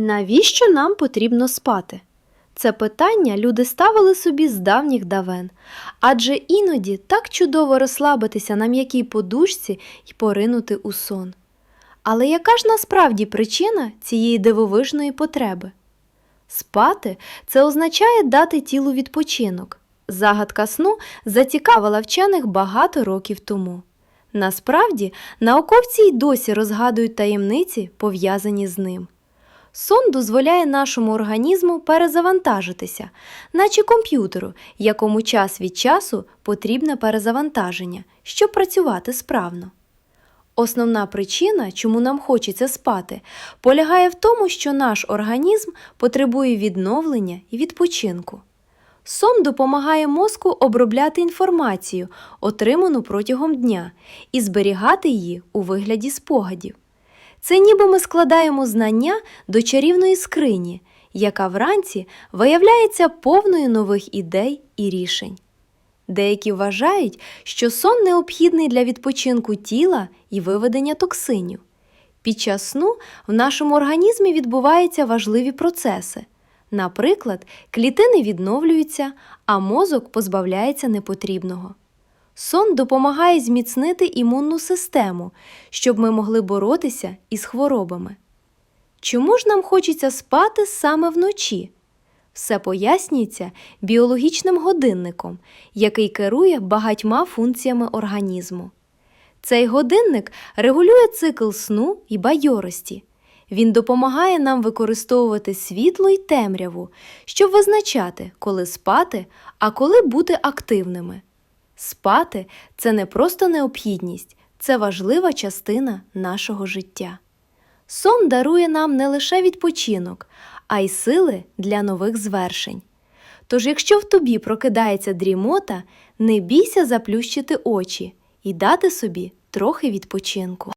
Навіщо нам потрібно спати? Це питання люди ставили собі з давніх давен, адже іноді так чудово розслабитися на м'якій подушці і поринути у сон. Але яка ж насправді причина цієї дивовижної потреби? Спати це означає дати тілу відпочинок. Загадка сну зацікавила вчених багато років тому. Насправді, науковці й досі розгадують таємниці, пов'язані з ним. Сон дозволяє нашому організму перезавантажитися, наче комп'ютеру, якому час від часу потрібне перезавантаження, щоб працювати справно. Основна причина, чому нам хочеться спати, полягає в тому, що наш організм потребує відновлення і відпочинку. Сон допомагає мозку обробляти інформацію, отриману протягом дня, і зберігати її у вигляді спогадів. Це ніби ми складаємо знання до чарівної скрині, яка вранці виявляється повною нових ідей і рішень. Деякі вважають, що сон необхідний для відпочинку тіла і виведення токсинів. Під час сну в нашому організмі відбуваються важливі процеси. Наприклад, клітини відновлюються, а мозок позбавляється непотрібного. Сон допомагає зміцнити імунну систему, щоб ми могли боротися із хворобами. Чому ж нам хочеться спати саме вночі? Все пояснюється біологічним годинником, який керує багатьма функціями організму. Цей годинник регулює цикл сну і бадьорості. Він допомагає нам використовувати світло й темряву, щоб визначати, коли спати, а коли бути активними. Спати це не просто необхідність, це важлива частина нашого життя. Сон дарує нам не лише відпочинок, а й сили для нових звершень. Тож, якщо в тобі прокидається дрімота, не бійся заплющити очі і дати собі трохи відпочинку.